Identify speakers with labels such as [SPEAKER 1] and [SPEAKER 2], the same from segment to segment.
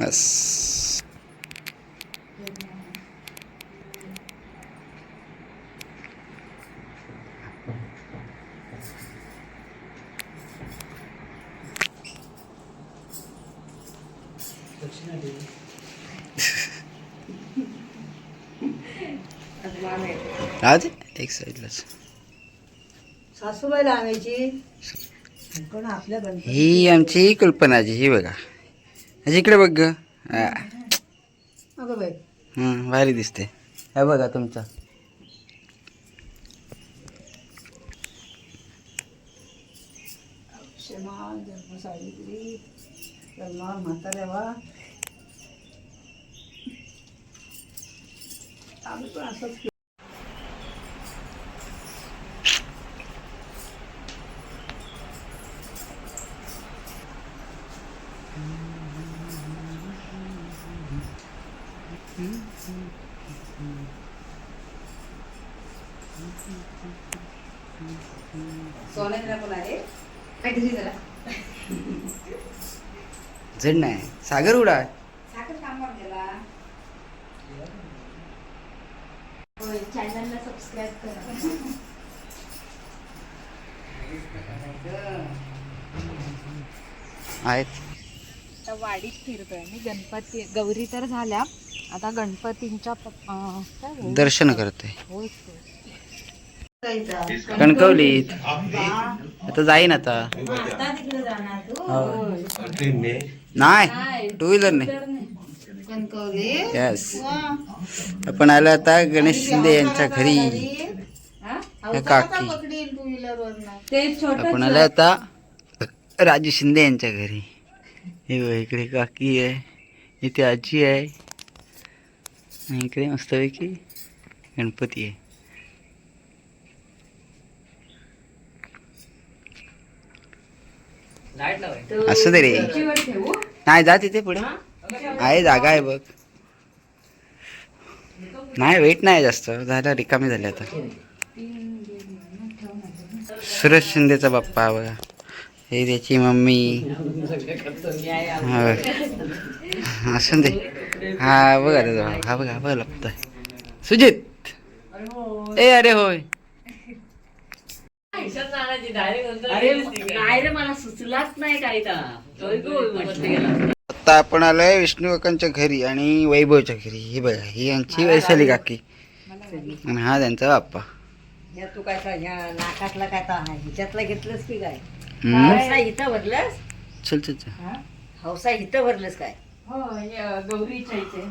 [SPEAKER 1] बस राहू दे एक साईडलाच
[SPEAKER 2] सासूबाईला आणायची.
[SPEAKER 1] ही आमची कल्पनाची ही बघा. जिकडे इकडे बघ ग. भारी दिसते. हे बघा तुमचा.
[SPEAKER 2] क्षमा म्हाताऱ्या
[SPEAKER 1] जड नाही सागर उडा.
[SPEAKER 3] चॅनलला सबस्क्राईब करा
[SPEAKER 1] आहेत.
[SPEAKER 3] आता वाडीत फिरतोय मी. गणपती गौरी तर झाल्या. आता गणपतींच्या पप- अं, काय बोलू?
[SPEAKER 1] दर्शन करतोय.
[SPEAKER 3] होय, होय.
[SPEAKER 2] जायचा.
[SPEAKER 1] कणकवलीत. आता जाईन आता.
[SPEAKER 2] आता तिकडे जाणार तू.
[SPEAKER 1] नाही टू व्हीलर नाही येस आपण आलो आता गणेश शिंदे यांच्या घरी. काकी.
[SPEAKER 2] पकडील टू व्हीलर वरनं.
[SPEAKER 3] ते छोट
[SPEAKER 1] आपण आलो आता राजू शिंदे यांच्या घरी. हे इकडे काकी आहे इथे आजी आहे. आणि इकडे मस्तपैकी गणपती आहे. असं दे रे.
[SPEAKER 3] ठेवू?
[SPEAKER 1] नाही जा तिथे पुढे. आहे जागा आहे बघ. नाही वेट नाही जास्त. झालं रिकामी झाले आता. सुरेश शिंदेचा बाप्पा हा बघा. हे त्याची मम्मी. हा बघ. असं दे. हा बघा त्याचा. हा बघा हा बघा लपतोय. सुजित. ए अरे होय.
[SPEAKER 2] अरे मला सुचलाच नाही काही म्हटलं
[SPEAKER 1] आता आपण आलोय विष्णू काकांच्या घरी आणि वैभवच्या घरी. ही बघा ही यांची वैशाली काकी. आणि हा त्यांचा बाप्पा.
[SPEAKER 2] ह्या तू काय ह्या नाकातला काय तर ह्याच्यातला घेतलंस की काय?
[SPEAKER 1] हम्म.
[SPEAKER 2] हौसा इथं भरलंस?
[SPEAKER 1] चल चल चल.
[SPEAKER 2] हौसा इथं भरलंस काय?
[SPEAKER 3] हो हे गौरीच्या इथे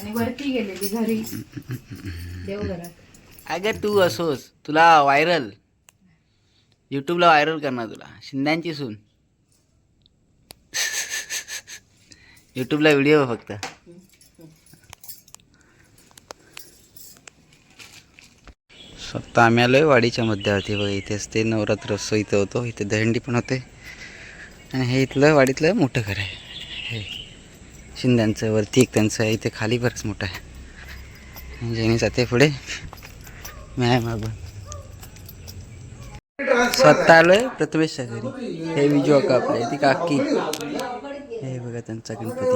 [SPEAKER 3] आणि वरती गेलेली घरी. देवघरात.
[SPEAKER 1] अगं तू असोस. तुला व्हायरल. युट्यूबला व्हायरल करणार तुला. शिंद्यांची सून. युट्यूबला व्हिडिओ फक्त. स्वतः आम्ही आलोय वाडीच्या मध्यावरती. बघा इथे असते नवरात्र उत्सव इथं होतो. इथे दहंडी पण होते. आणि हे इथलं वाडीतलं मोठं घर आहे. हे शिंद्यांचं वरती एक त्यांचं आहे. इथे खाली बरंच मोठं आहे. जेणे जाते पुढे. मी आहे मागून स्वतः आलोय प्रथमेश घरी हे विजू अका आपले ती काकी. हे बघा त्यांचा गणपती.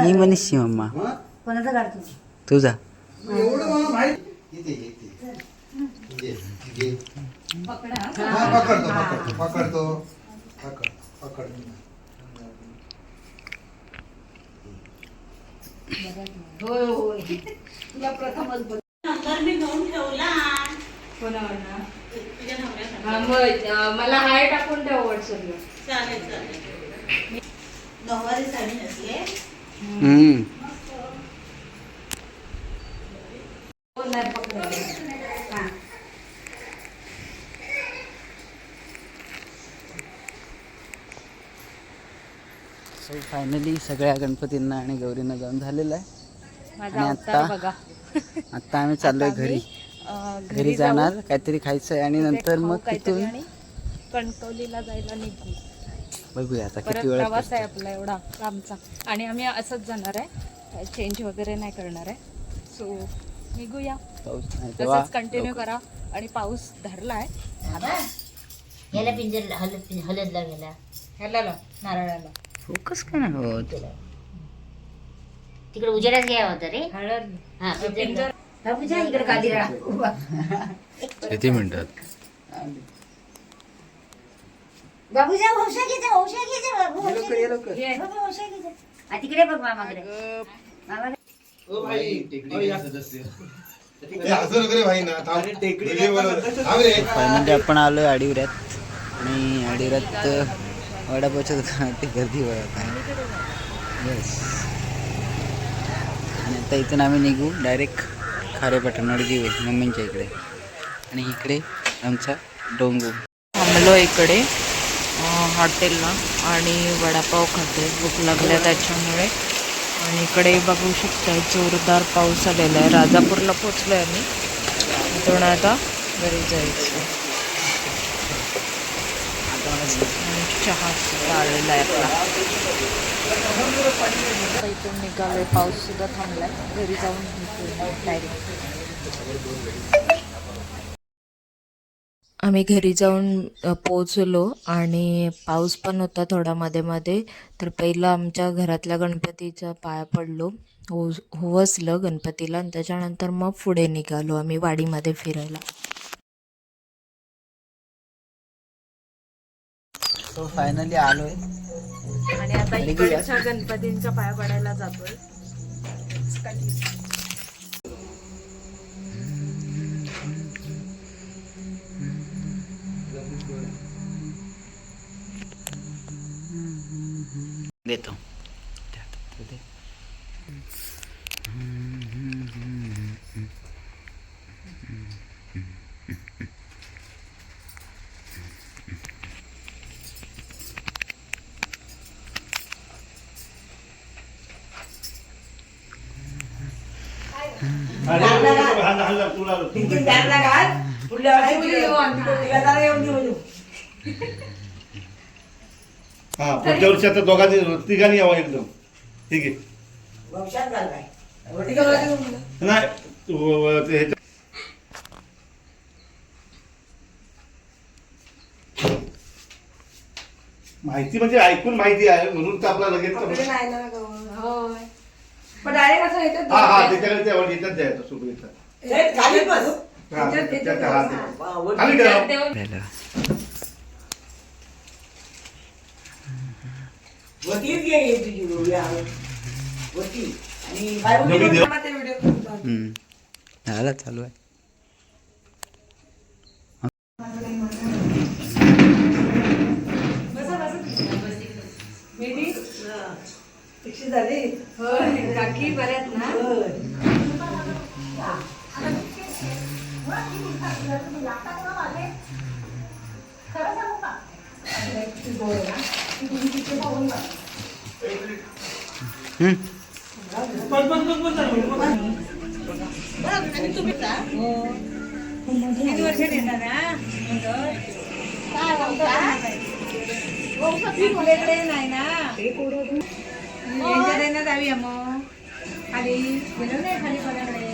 [SPEAKER 1] ही. मनीषी मम्मा. तुझा
[SPEAKER 4] पकडतो पकडतो पकड पकड.
[SPEAKER 2] होय होय. तुला प्रथमच
[SPEAKER 3] हा, मग, मला हाय टाकून ठेव व्हॉट्सअपला
[SPEAKER 2] नऊवारी साडी नसले
[SPEAKER 1] हम्म.
[SPEAKER 3] हो, नाही पकडलं.
[SPEAKER 1] सो फायनली सगळ्या गणपतींना आणि गौरींना जाऊन झालेलं आहे.
[SPEAKER 3] माझा
[SPEAKER 1] आता-
[SPEAKER 3] बघा.
[SPEAKER 1] आता आम्ही चाललोय घरी. घरी. जाणार काहीतरी खायचं आहे आणि
[SPEAKER 3] तिथे
[SPEAKER 1] नंतर मग
[SPEAKER 3] काहीतरी
[SPEAKER 1] तिथून
[SPEAKER 3] आणि कणकवलीला जायला निघू.
[SPEAKER 1] बघूया आता
[SPEAKER 3] परत
[SPEAKER 1] किती वेळ
[SPEAKER 3] प्रवास आहे आपला एवढा लांबचा. आणि आम्ही असंच जाणार आहे. चेंज वगैरे नाही करणार आहे. सो निघूया. तसंच कंटिन्यू करा. आणि पाऊस धरलाय.
[SPEAKER 5] याला पिंजर हलद हलदला गेला. ह्याला नारळाला.
[SPEAKER 4] फोकस काय नाही होत?
[SPEAKER 5] तिकडे उजेडाच घ्या होता रे. हळद. हा पिंजर. इकडे काली
[SPEAKER 1] किती
[SPEAKER 5] बाबूजा जा बाबू तिकडे बघ मामाकडे.
[SPEAKER 6] बनव. थांब. रे.
[SPEAKER 4] फायनली आपण आलो आडिवऱ्यात. आणि आडिवऱ्यात वडापावच्या दुकानात गर्दी बघत आहे. येस आणि आता इथून आम्ही निघू डायरेक्ट खारे पठाणवर घेऊ मम्मींच्या इकडे. आणि इकडे आमचा डोंगू.
[SPEAKER 3] थांबलो इकडे हॉटेलला आणि वडापाव खाते. भूक लागल्या त्याच्यामुळे. आणि इकडे बघू शकता जोरदार पाऊस आलेला आहे. राजापूरला पोचलोय आम्ही. इथून आता घरी जायचं. चहा सुद्धा आलेला आहे आपला. इथून निघालोय. पाऊस सुद्धा थांबलाय. घरी जाऊन डायरेक्ट आम्ही घरी जाऊन पोचलो पोहोचलो आणि पाऊस पण होता थोडा मध्ये मध्ये. तर पहिलं आमच्या घरातल्या गणपतीच्या पाया पडलो. हो होवसलं गणपतीला आणि त्याच्यानंतर मग पुढे निघालो आम्ही वाडीमध्ये फिरायला.
[SPEAKER 4] सो फायनली आलोय.
[SPEAKER 3] आणि आता? इकडच्या गणपतींच्या पाया पडायला जातोय.
[SPEAKER 4] देतो.
[SPEAKER 7] हा पुढच्या वर्षी आता दोघांनी तिघांनी यावं एकदम. ठीक आहे. नाही व- व- ते ह्याच्या- माहिती म्हणजे ऐकून माहिती आहे म्हणून तर आपला लगेच हा हा त्याच्याकडे त्या येतात द्यायचं सुरू येतात. हा, त्याच्या हात खाली ठेवा.
[SPEAKER 4] आपल्याला
[SPEAKER 7] नवी देव
[SPEAKER 4] हम्म. झालं चालू आहे. 응? ఎంజాయినా అవి అమ్మో
[SPEAKER 2] అది పిల్లలే
[SPEAKER 4] ఖాళీ పడాలి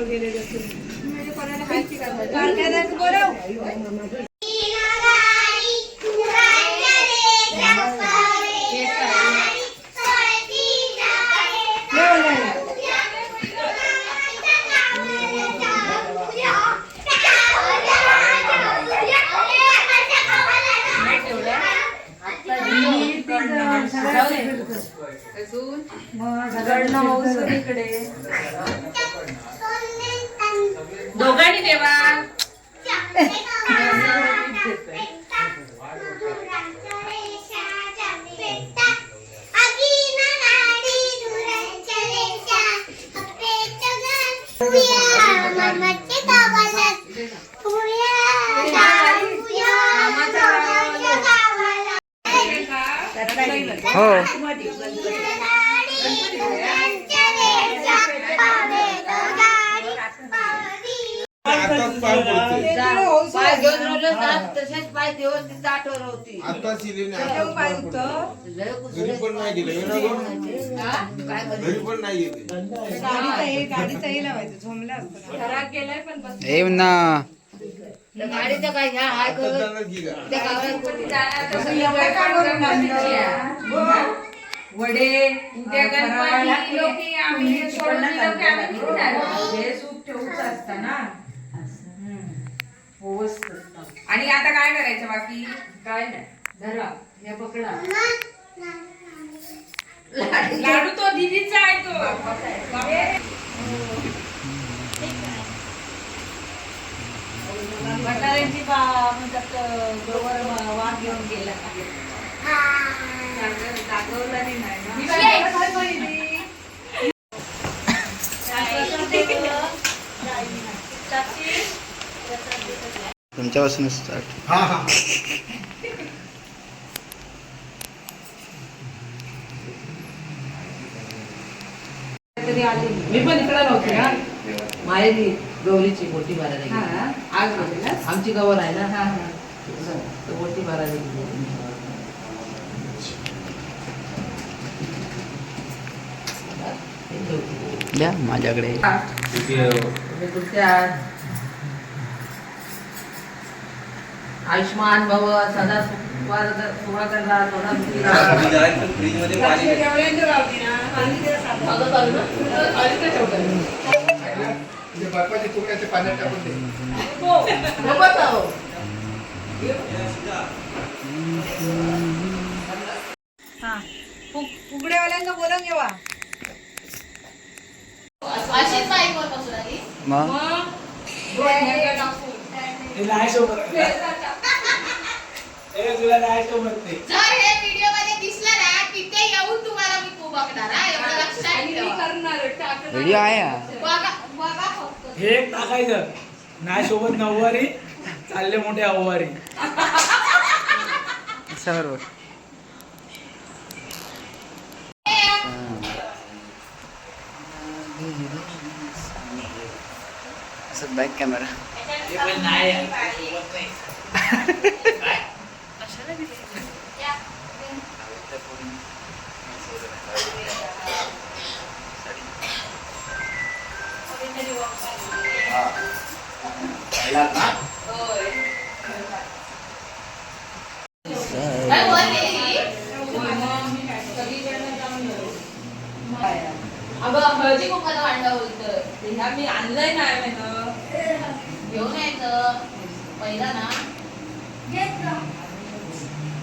[SPEAKER 4] गेलेले असतील नाडी दुराई
[SPEAKER 2] हा?
[SPEAKER 4] घरी पण
[SPEAKER 1] ये ना.
[SPEAKER 2] गाडीचं काय ह्या हाय? त्या गावात कुठे
[SPEAKER 3] वडे उद्या गणपती लोकी आम्ही हे सोडून दिलं की आम्ही निघणार. हे सूप ठेवूच असतं ना. आणि आता काय करायचं बाकी? काय नाही. धरा. हे पकडा. लाडू तो दिदीचा आहे तो.
[SPEAKER 2] बा म्हणतात गवर वाघ घेऊन गेला.
[SPEAKER 3] दाखवला नाही ना?
[SPEAKER 1] तुमच्यापासूनच स्टार्ट
[SPEAKER 7] हा हा
[SPEAKER 8] मी पण इकडे नव्हते ना. माहेरी गौरीची मोठी बारावी आज आमची गवर आहे ना. तर मोठी
[SPEAKER 1] द्या माझ्याकडे.
[SPEAKER 8] आयुष्मान भव सदा सुहागण राहा थोडा सुखी राहा
[SPEAKER 7] म्हणजे बर्फाचे तुकड्याचे पाण्यात टाकून दे
[SPEAKER 8] नकोच अहो.
[SPEAKER 3] फुगड्यावाल्यांना बोलून घेवा
[SPEAKER 1] मग
[SPEAKER 9] जर हे व्हिडिओमध्ये दिसलं ना तिथे येऊन तुम्हाला मी खूप बघणार हा एवढं लक्षात ठेवा.
[SPEAKER 1] व्हिडिओ आहे हा.
[SPEAKER 9] बघा बघा फक्त.
[SPEAKER 10] हे एक टाकायचं. नाही सोबत नऊवारी चालले मोठे अव्वारी
[SPEAKER 1] असं बरोबर असं बॅक कॅमेरा
[SPEAKER 9] काय वर गेली ही? अगं हळदी भांडं बोलतोय
[SPEAKER 3] मी आणलंय नाही म्हणून
[SPEAKER 9] घेऊन यायचं. पहिला ना.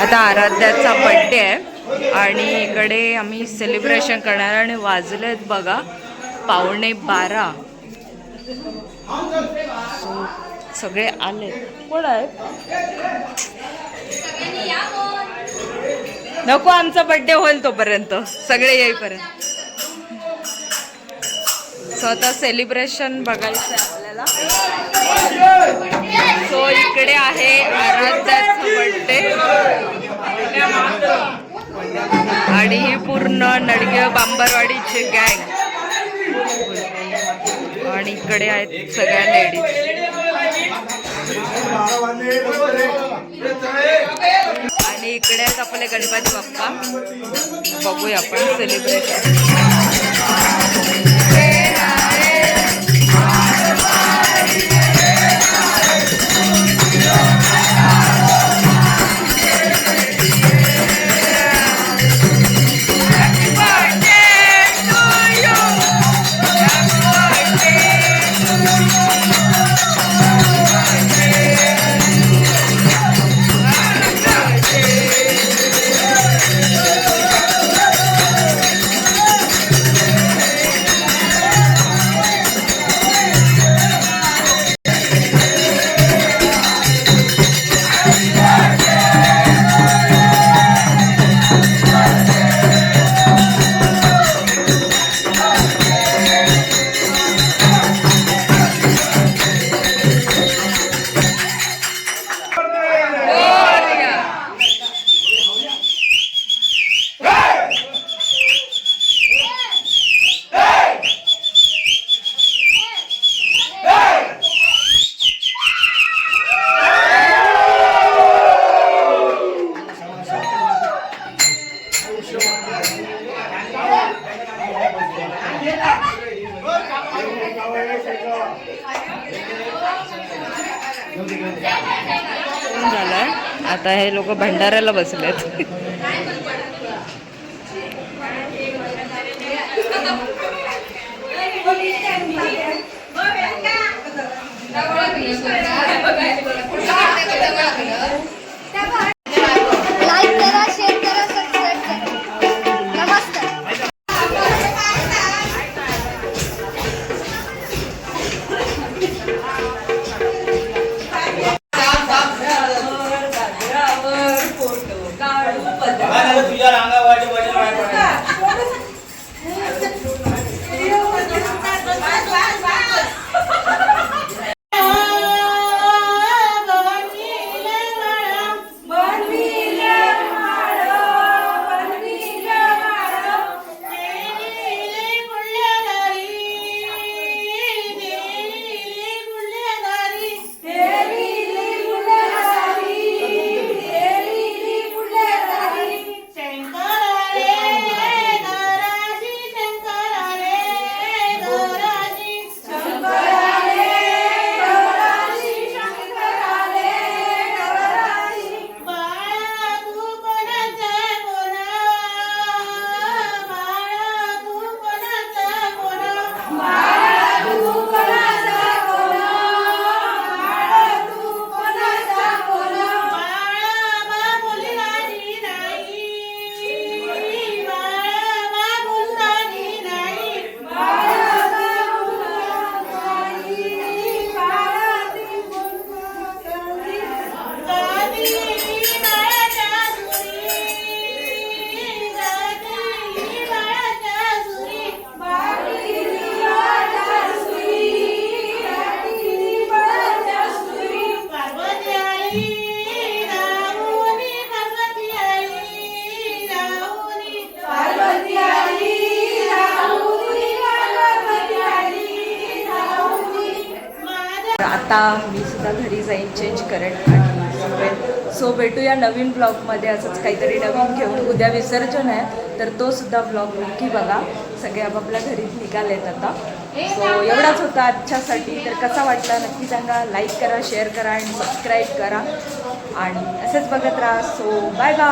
[SPEAKER 3] आता आराध्याचा बड्डे आहे. आणि इकडे आम्ही सेलिब्रेशन करणार आणि वाजलेत बघा पावणे बारा. सगळे आले. कोण आहेत नको आमचा बड्डे होईल तोपर्यंत. सगळे येईपर्यंत. सो आता सेलिब्रेशन बघायचं आहे आपल्याला. सो इकडे आहे आराध्याचा बड्डे आणि ही पूर्ण नडगे बांबरवाडीची गँग आणि इकडे आहेत सगळ्या लेडीज आणि इकडे आहेत आपले गणपती बाप्पा. बघूया आपण सेलिब्रेशन आता हे लोक भंडाऱ्याला बसलेत. नवीन ब्लॉगमध्ये असंच काहीतरी नवीन घेऊन उद्या विसर्जन आहे. तर तो सुद्धा ब्लॉग नक्की बघा. सगळे आपापल्या घरी निघालेत आता. सो एवढाच होता आजच्यासाठी. तर कसा वाटला नक्की सांगा. लाईक करा शेअर करा आणि सबस्क्राईब करा. आणि असंच बघत राहा. So bye bye